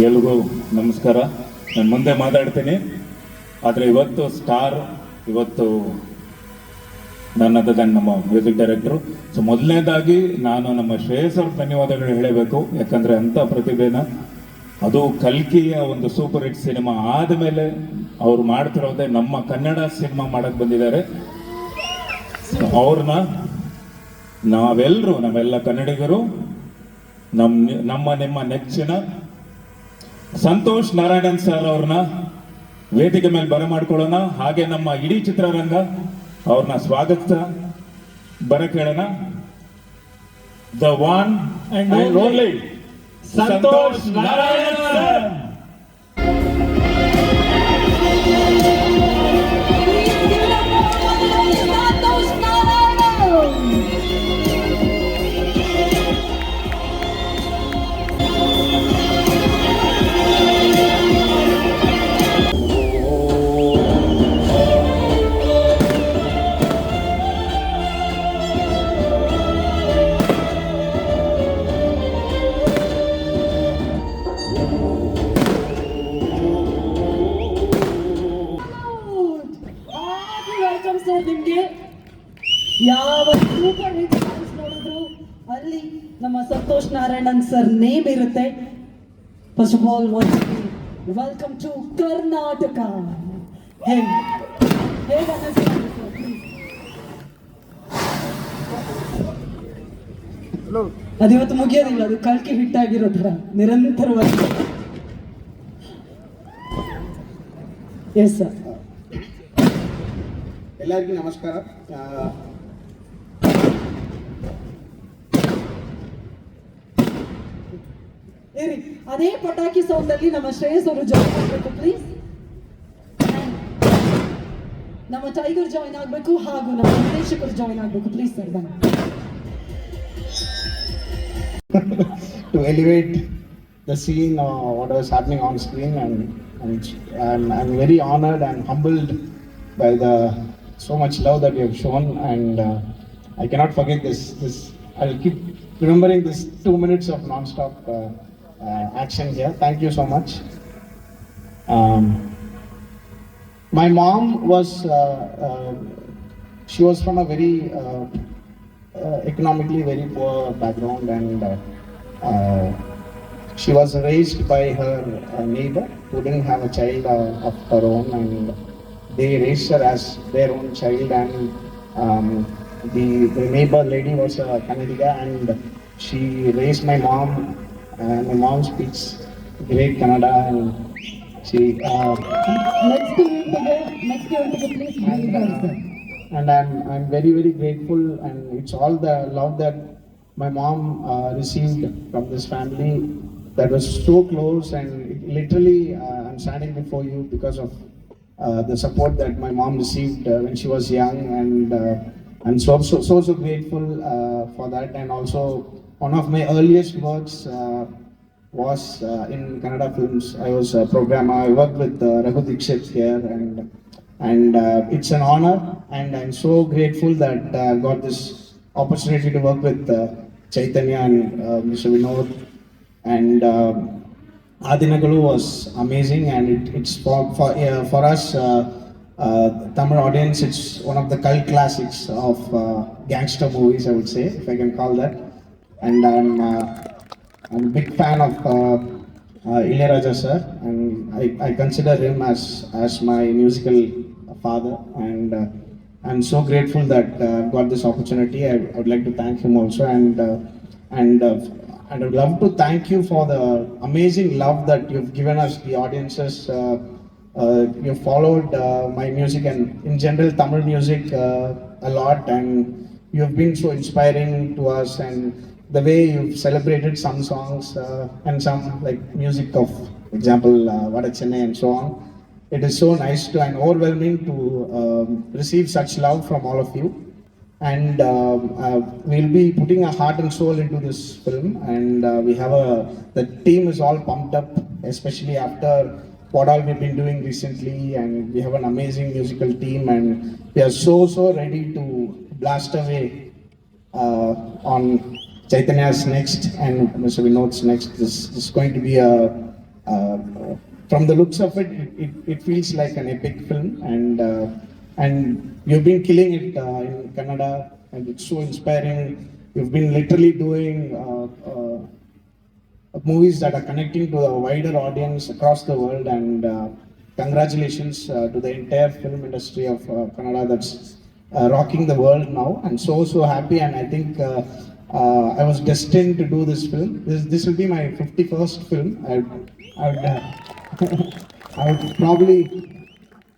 ಎಲ್ರಿಗೂ ನಮಸ್ಕಾರ. ನಾನು ಮುಂದೆ ಮಾತಾಡ್ತೀನಿ. ಆದರೆ ಇವತ್ತು ಸ್ಟಾರ್, ಇವತ್ತು ನನ್ನದು ನನ್ನ ನಮ್ಮ ಮ್ಯೂಸಿಕ್ ಡೈರೆಕ್ಟ್ರು. ಸೊ ಮೊದಲನೇದಾಗಿ ನಾನು ನಮ್ಮ ಶ್ರೇಯಸ್ ಅವ್ರ ಧನ್ಯವಾದಗಳು ಹೇಳಬೇಕು. ಯಾಕಂದರೆ ಅಂಥ ಪ್ರತಿಭೆನ ಅದು ಕಲ್ಕಿಯ ಒಂದು ಸೂಪರ್ ಹಿಟ್ ಸಿನಿಮಾ ಆದಮೇಲೆ ಅವ್ರು ಮಾಡ್ತಿರೋದೇ ನಮ್ಮ ಕನ್ನಡ ಸಿನಿಮಾ ಮಾಡಕ್ಕೆ ಬಂದಿದ್ದಾರೆ. ಅವ್ರನ್ನ ನಾವೆಲ್ಲರೂ ನಾವೆಲ್ಲ ಕನ್ನಡಿಗರು ನಮ್ಮ ನಮ್ಮ, ನಿಮ್ಮ ನೆಚ್ಚಿನ ಸಂತೋಷ್ ನಾರಾಯಣನ್ ಸರ್ ಅವ್ರನ್ನ ವೇದಿಕೆ ಮೇಲೆ ಬರಮಾಡ್ಕೊಳ್ಳೋಣ ಹಾಗೆ ನಮ್ಮ ಇಡೀ ಚಿತ್ರರಂಗ ಅವ್ರನ್ನ ಸ್ವಾಗತ ಬರ ಕೇಳೋಣ. The one and only Santhosh Narayanan sir. ಯಾವ ಸೂಪರ್ ನೋಡಿದ್ರು ಅಲ್ಲಿ ನಮ್ಮ ಸಂತೋಷ್ ನಾರಾಯಣನ್ ಸರ್ ನೇಮ್ ಇರುತ್ತೆ first of all welcome to Karnataka ಹೇಗೆ ಹೇಗೆ ಅನ್ನಿಸ್ತಾ ಇದೆ sir? Please. ಅದು ಇವತ್ತು ಮುಗಿಯೋದಿಲ್ಲ, ಅದು ಕಲ್ಕಿ ಹಿಟ್ಟಾಗಿರೋ ಥರ ನಿರಂತರವಾಗಿ ಎಸ್ ಸರ್ ಎಲ್ಲರಿಗೂ ನಮಸ್ಕಾರ ಆ, ಇರಿ ಅದೇ ಪಟಾಕಿ ಸೌಂಡ್ ಅಲ್ಲಿ ನಮ್ಮ ಶ್ರೇಯಸ್ ಅವರು ಜಾಯ್ನ್ ಆಗಬೇಕು ಪ್ಲೀಸ್ ನಮ್ಮ ಟೈಗರ್ ಜಾಯ್ನ್ ಆಗಬೇಕು ಹಾಗೂ ನಮ್ಮ ನಿರ್ದೇಶಕರು ಜಾಯ್ನ್ ಆಗಬೇಕು ಪ್ಲೀಸ್ ಸರ್ ಬನ್ನಿ to elevate the scene uh, what was happening on screen and, and I'm, I'm very honored and humbled by the so much love that you have shown and uh, I cannot forget this this I'll keep remembering this two minutes of non-stop uh, uh, action here. Thank you so much. Um, my mom was uh, uh, she was from a very uh, uh, economically very poor background and uh, uh, she was raised by her uh, neighbor who didn't have a child uh, of her own and they raised her as their own child and um, the, the neighbor lady was a Kannadiga and she raised my mom. And my mom speaks great Kannada and she... Uh, Next and, uh, and I'm, I'm very, very grateful and it's all the love that my mom uh, received from this family that was so close and literally uh, I'm standing before you because of the support that my mom received uh, when she was young and uh, I'm so so so so grateful uh, for that and also one of my earliest works uh, was uh, in Kannada films. I was a programmer. I worked with uh, Raghu Dixit here, and and uh, it's an honor. And I'm so grateful that uh, I got this opportunity to work with uh, Chaitanya and uh, Mr. Vinod. And uh, Adinagalu was amazing, and it, it's for for for us. Uh, uh, Tamil audience, it's one of the cult classics of uh, gangster movies, I would say, if I can call that. And I'm uh, I'm a big fan of uh, uh, sir, and I, I consider him as as my musical father, and uh, I'm so grateful that uh, I've got this opportunity. I, I would like to thank him also, and uh, and uh, and I would love to thank you for the amazing love that you've given us, the audiences. Uh, uh, you followed uh, my music and in general Tamil music uh, a lot, and you have been so inspiring to us and the way you've celebrated some songs uh, and some like music of example uh, Vada Chennai and so on. It is so nice to and overwhelming to um, receive such love from all of you. And um, uh, we'll be putting our heart and soul into this film. And uh, we have a the team is all pumped up, especially after what all we've been doing recently. And we have an amazing musical team, and we are so so ready to blast away uh, on Chaitanya's next and Mr. Vinod's next. This, this is going to be a, uh, from the looks of it, it, it, it feels like an epic film, and uh, and you've been killing it uh, in Canada, and it's so inspiring. You've been literally doing uh, uh, movies that are connecting to a wider audience across the world, and uh, congratulations uh, to the entire film industry of uh, Kannada that's uh, rocking the world now. I'm so so happy, and I think. Uh, uh, I was destined to do this film. This this will be my 51st film. I, I would, uh, I would probably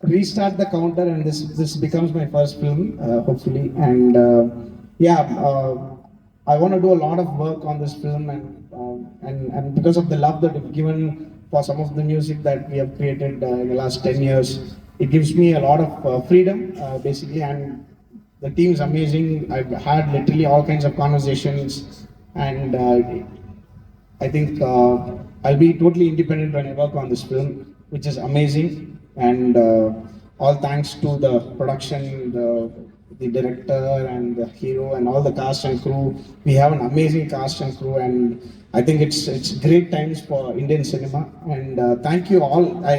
restart the counter, and this this becomes my first film, uh, hopefully. And uh, yeah, uh, I want to do a lot of work on this film, and um, and and because of the love that you've given for some of the music that we have created uh, in the last 10 years, it gives me a lot of uh, freedom, uh, basically, and the team is amazing. I've had literally all kinds of conversations, and uh, I think uh, I'll be totally independent when I work on this film, which is amazing. And uh, all thanks to the production, the, the director, and the hero, and all the cast and crew. We have an amazing cast and crew, and I think it's it's great times for Indian cinema. And uh, thank you all. I,